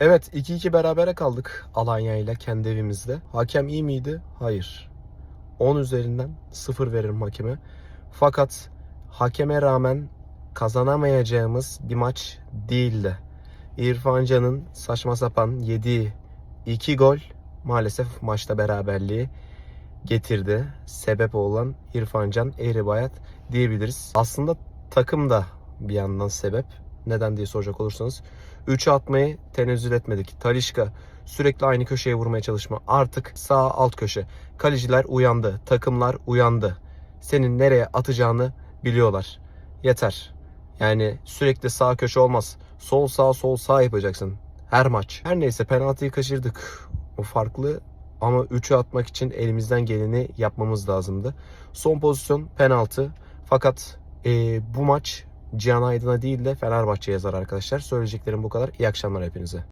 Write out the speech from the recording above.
Evet 2-2 berabere kaldık Alanya ile kendi evimizde. Hakem iyi miydi? Hayır. 10 üzerinden 0 veririm hakeme. Fakat hakeme rağmen kazanamayacağımız bir maç değildi. İrfan Can'ın saçma sapan yediği 2 gol maalesef maçta beraberliği getirdi. Sebep olan İrfan Can Eğribayat diyebiliriz. Aslında takım da bir yandan sebep. Neden diye soracak olursanız 3'e atmayı tenezzül etmedik. Talişka sürekli aynı köşeye vurmaya çalışma. Artık sağ alt köşe. Kaleciler uyandı. Takımlar uyandı. Senin nereye atacağını biliyorlar. Yeter. Yani sürekli sağ köşe olmaz. Sol sağ sol sağ yapacaksın. Her maç. Her neyse penaltıyı kaçırdık. O farklı ama 3'ü atmak için elimizden geleni yapmamız lazımdı. Son pozisyon penaltı. Fakat eee, bu maç Cihan Aydın'a değil de Fenerbahçe'ye yazar arkadaşlar. Söyleyeceklerim bu kadar. İyi akşamlar hepinize.